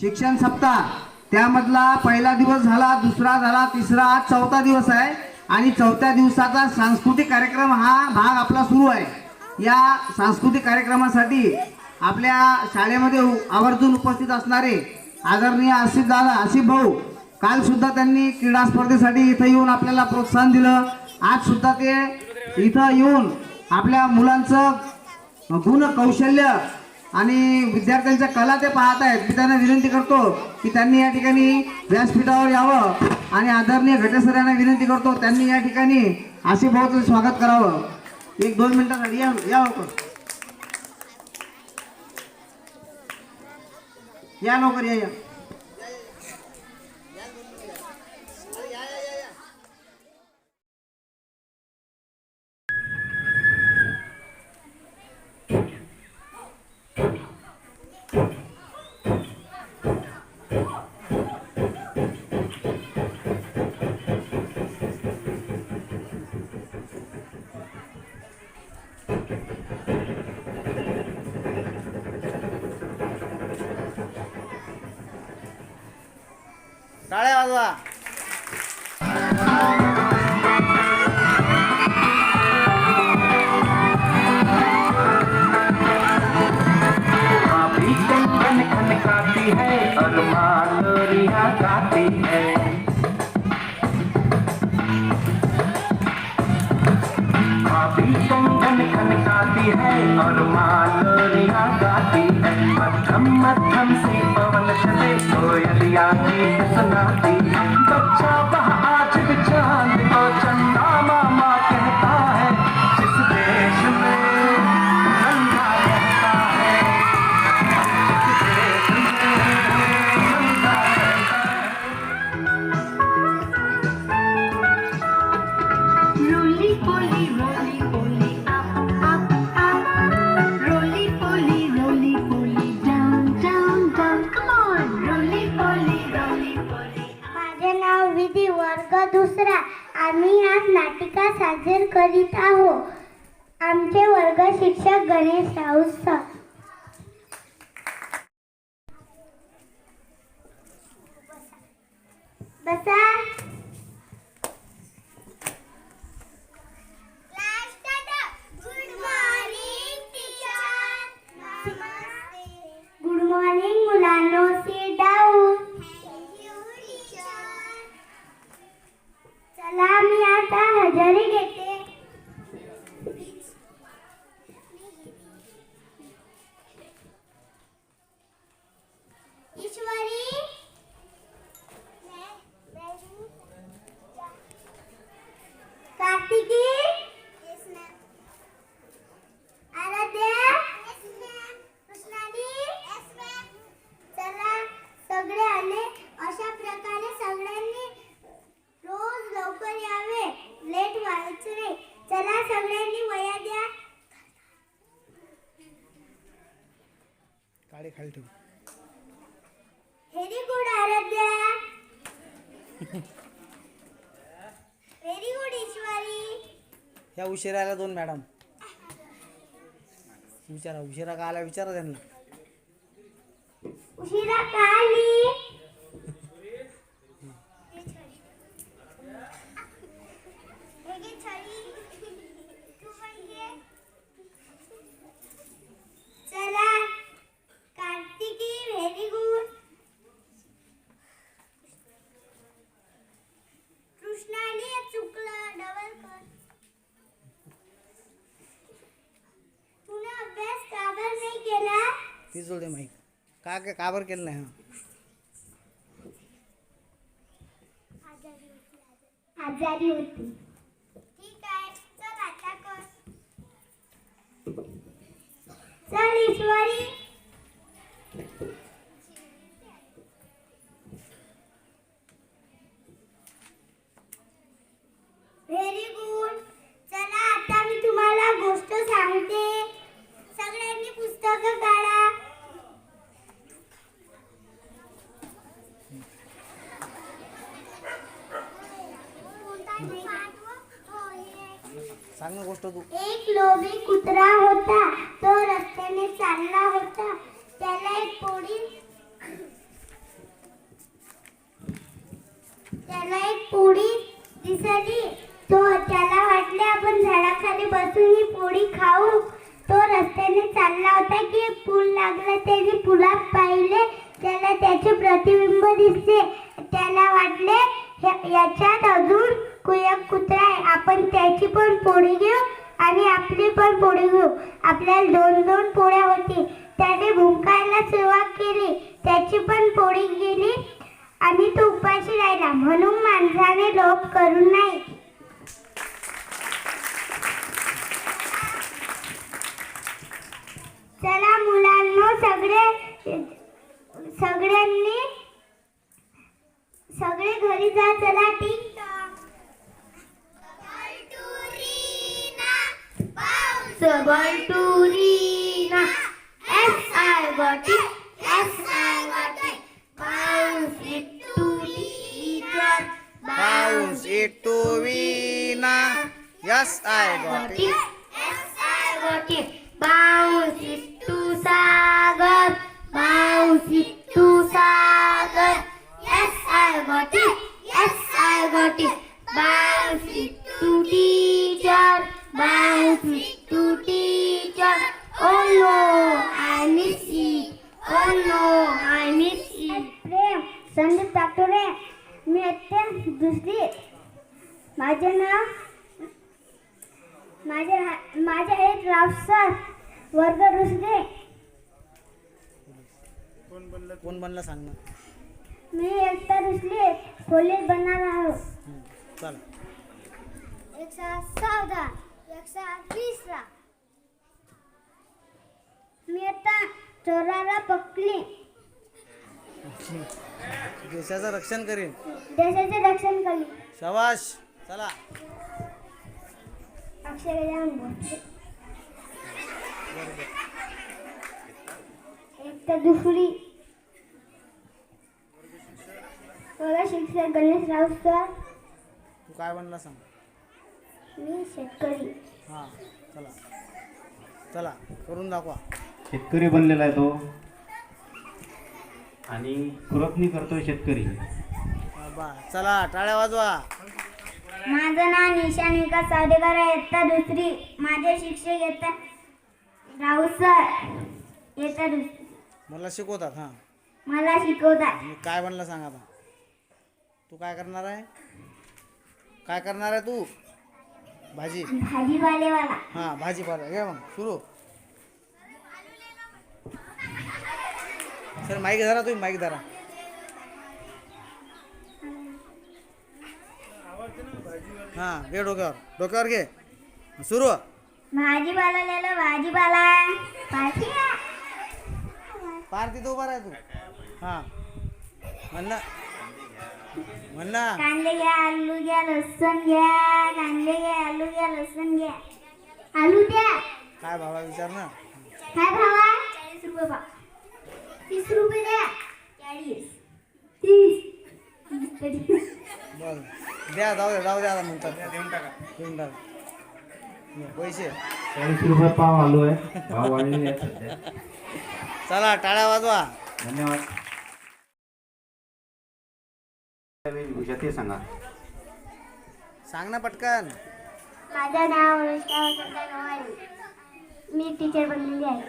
शिक्षण सप्ताह. त्यामधला पहिला दिवस झाला दुसरा झाला तिसरा आज चौथा दिवस आहे. आणि चौथ्या दिवसाचा सांस्कृतिक कार्यक्रम हा भाग आपला सुरू आहे. या सांस्कृतिक कार्यक्रमासाठी आपल्या शाळेमध्ये उ- आवर्जून उपस्थित असणारे आदरणीय आसिफ दादा आसिफ भाऊ काल सुद्धा त्यांनी क्रीडा स्पर्धेसाठी इथं येऊन आपल्याला प्रोत्साहन दिलं. आज सुद्धा ते इथं येऊन आपल्या मुलांचं गुण कौशल्य आणि विद्यार्थ्यांच्या कला ते पाहत आहेत. मी त्यांना विनंती करतो की त्यांनी या ठिकाणी व्यासपीठावर यावं आणि आदरणीय घटसरांना विनंती करतो त्यांनी या ठिकाणी असे भाऊचं स्वागत करावं. एक दोन मिनिटांसाठी या या लवकर. या लवकर या या. कंगन खनकाती है और मालोरिया गाती है। मध्यम मध्यम सी पवन चले कोयलिया की सुनाती बच्चा वह आज भी विधी वर्ग दुसरा. आम्ही आज नाटिका सादर करीत आहोत. आमचे वर्ग शिक्षक गणेश राऊत सर. ह्या उशिरा आल्या दोन मॅडम. विचारा उशिरा का आला विचारा त्यांना. उशिरा का आली हे घे छडी. तू पण घे. चला कार्तिकी व्हेरी गुड कृष्णाने चुकलं डबल कर तुने अभ्यास का बरं नाही केला ती जोडे माहीत. का का का बरं केलं नाही हा? आजारी होती. ठीक आहे चल आता कर. चल ईश्वरी. रस्त्याने चालला होता. त्याला एक पोळी त्याला एक पोळी दिसली. तो त्याला वाटले आपण झाडाखाली बसून ही पोळी खाऊ. तो रस्त्याने चालला होता की एक पूल लागला. त्याने पुलात पाहिले. त्याला त्याचे प्रतिबिंब दिसले. त्याला वाटले याच्यात अजून कुया कुत्रा आहे. आपण त्याची पण पोळी घेऊ. आणि आपली पण पोळी घेऊ. आपल्याला दोन दोन पोळ्या होती. त्याने भुंकायला सुरुवात केली. त्याची पण पोळी गेली. आणि तो उपाशी राहिला. म्हणून माणसाने लोभ करू नाही. It. Bounce it to teacher. Bounce it to teacher. Oh no, I miss it. Oh no, I miss it. प्रेम संदीप टाकटोरे मी आता दुसरी माझे नाव माझे माझे एक रावसर वर्ग दुसरे कोण बनलं सांग ना मी एकटा दुसरी पोलीस बनणार आहोत चल. एकशे चौदा एकशे वीसला. मी आता चोराला पकडली देशाचं रक्षण करीन. देशाचे रक्षण केले शबाश चला. भोसले एक तर दुसरी. वर्ग शिक्षक गणेश राऊत तू काय बनला सांग. मी शेतकरी. हां चला. चला करून दाखवा. शेतकरी बनलेला आहे तो. आणि खुरपणी करतोय शेतकरी. बा. चला टाळ्या वाजवा. माझं नाव निशान विकास सावदेकर आहे. इयत्ता दुसरी माझे शिक्षक येतात राऊत सर येतात दुसरी. मला शिकवतात हां. मला शिकवतात. मी काय बनलं सांग आता. तू काय करणार आहे? काय करणार आहे तू? भाजी. हां भाजीपाला. घे मग सुरू. सर माईक धरा तुम्ही माईक धरा. हां घे डोक्यावर. डोक्यावर घे. सुरू. भाजीपाला लिहिलं भाजीपाला पाठी पार तिथं उभा राह तू. हां. म्हण ना म्हण ना कांदे घ्या आलू घ्या लसूण घ्या कांदे घ्या आलू घ्या लसूण घ्या. आलू द्या. काय भावा विचार ना. काय भावा? चाळीस रुपये भाव. तीस रुपये द्या. चाळीस. तीस. बरं. द्या जाऊ द्या जाऊ द्या आता म्हणतात देऊन टाका. देऊन टाका. पैसे. चाळीस रुपये पाव आलो आहे. भाव वाढलेले आहेत सध्या. चला टाळ्या वाजवा. धन्यवाद. ते सांगा. सांग ना पटकन. माझं नाव अनुष्का वसंत गवारी मी टीचर बनलेली आहे.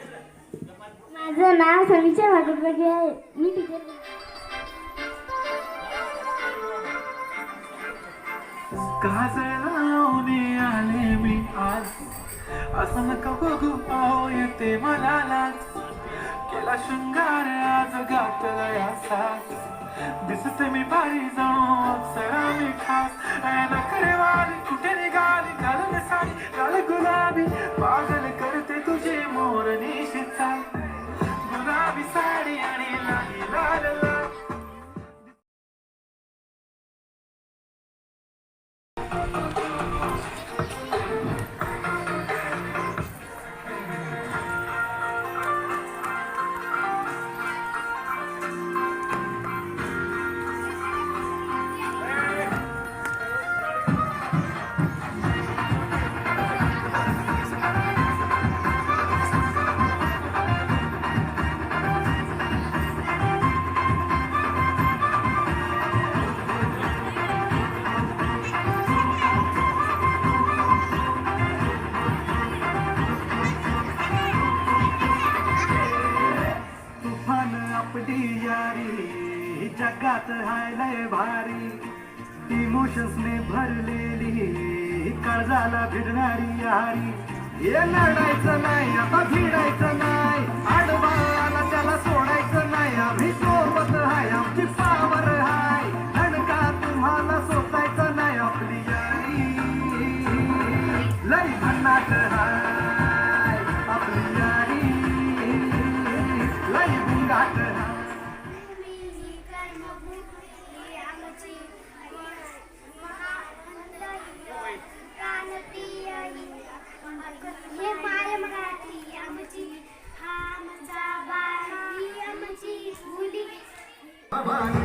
माझं नाव समीक्षा भागवतबागी आहे. मी टीचर काजळावणे आले मी आज. असं नका बघू पाहू येते मला केला शृंगार आज घातला या साज दिसते मी भारी जाऊ अप्सरा मी खास नखरे वाली कुठे निघाली घालून साडी लाल गुलाबी पागल करते तुझे मोर निशिता गुलाबी साडी आणि लाली लाल जगात हाय भारी. इमोशन्सने भरलेली काळजाला भिडणारी यारी. हे लढायचं नाही आता भिडायचं नाही. आडवाला त्याला सोडायचं नाही. आम्ही सोबत हाय आमची पावर हाय. का तुम्हाला सोसायचं नाही आपली यारी. लई भन्नाट हाय. हम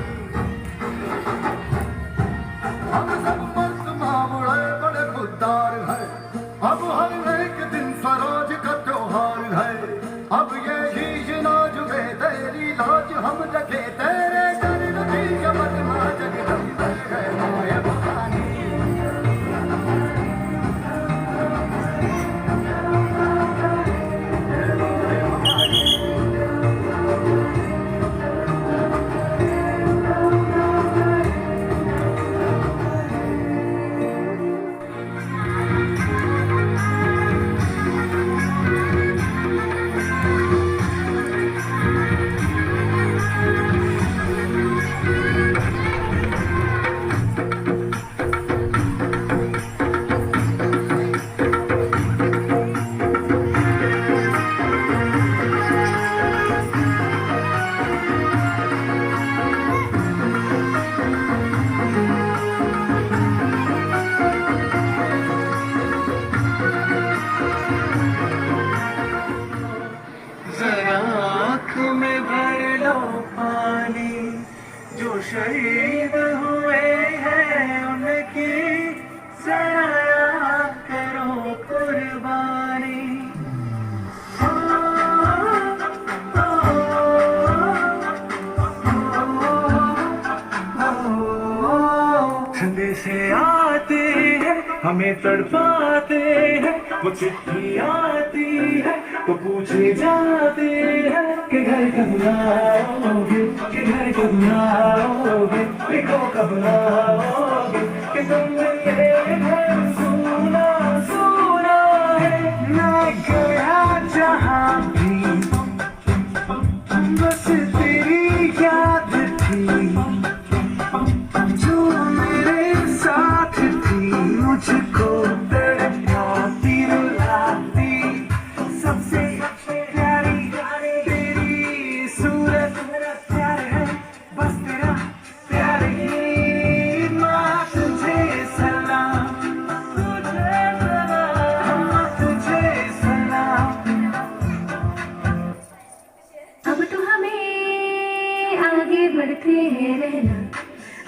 शहीद हुए हैं उनकी जरा करो कुर्बानी। ठंडे से आते हैं हमें तड़पाते हैं वो चिट्ठी आती है। तो पूछे जाते हैं कि घर कब लाओगे कि घर कब लाओगे लिखो कब लाओगे। आगे हैं रहना।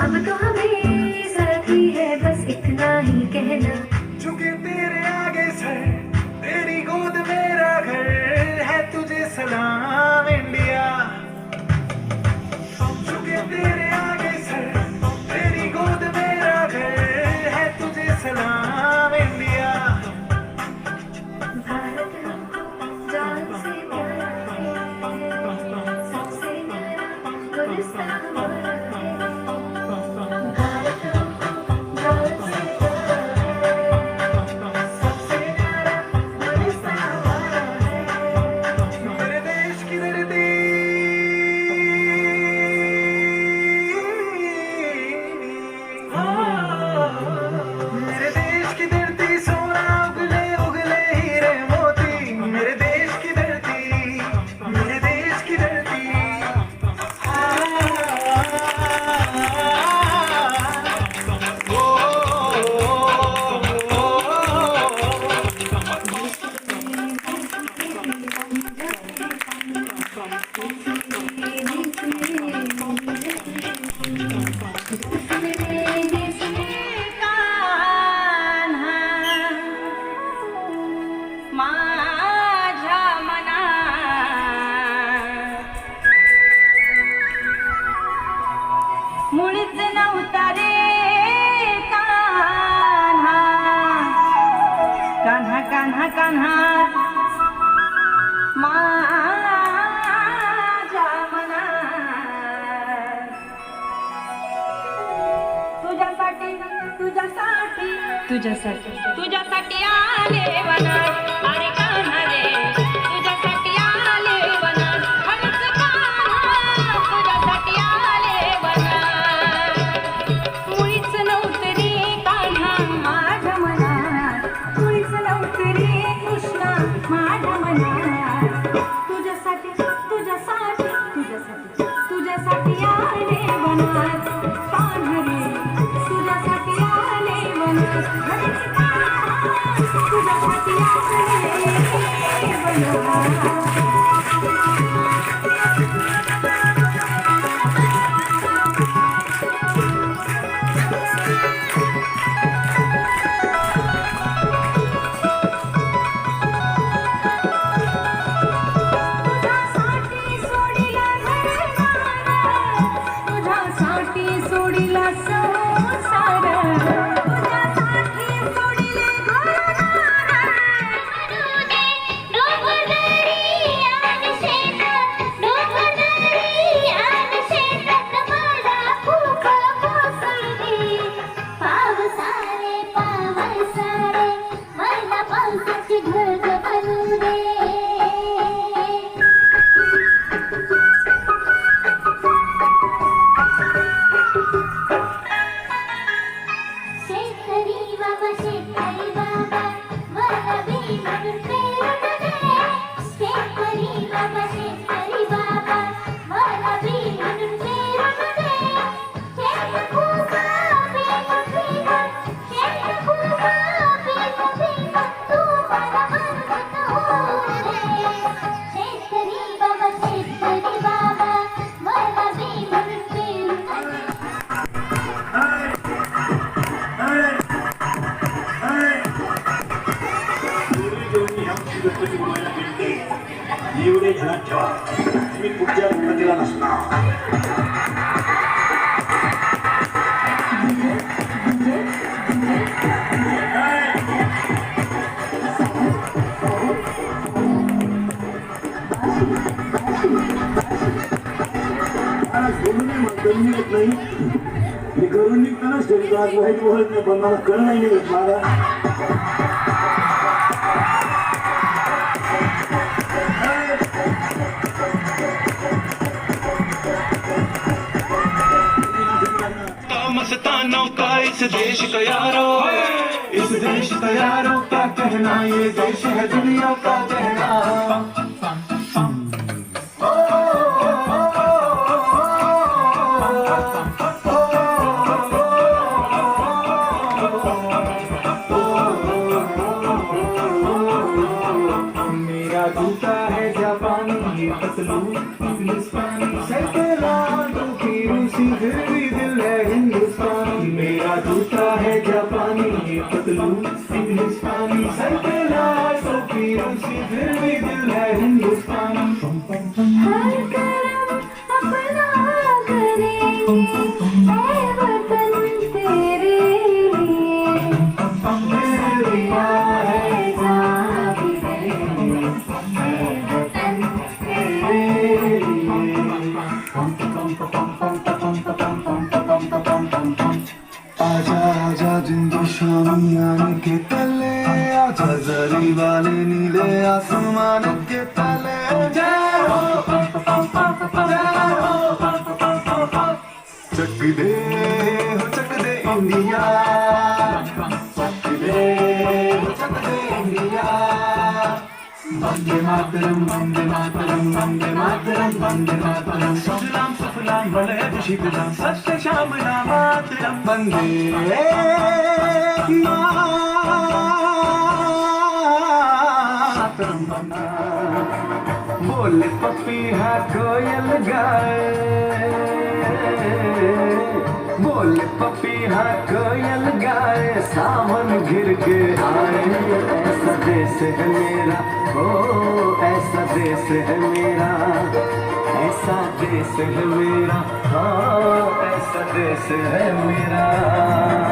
अब तो हमें साथी है, बस इतना ही कहना। चुके तेरे आगे सर, तेरी गोद मेरा घर है, तुझे सलाम। Thank you. तुझ्यासाठी. आले ही एवढे घरात ठेवा. मी पुढच्या उन्नतीला नसणार. नाही. करून निघतानाच ठेवतो आज माहिती मला कळलं नाही. मला देश तैयार हो इस देश तैयार हो क्या कहना ये देश है दुनिया का कहना Hindustan Vande Mataram, Vande Mataram, Vande Mataram, Vande Mataram. Sujalam Sufalam Valayat Shitalam Satya Shamala Mataram Vande Mataram Vande बोले पपी है कोयल गाय बोले पपी हा कोयल गाए सावन घिर के आए ऐसा देश है मेरा। ओ ऐसा देश है मेरा ऐसा देश है मेरा। हाँ ऐसा देश है मेरा।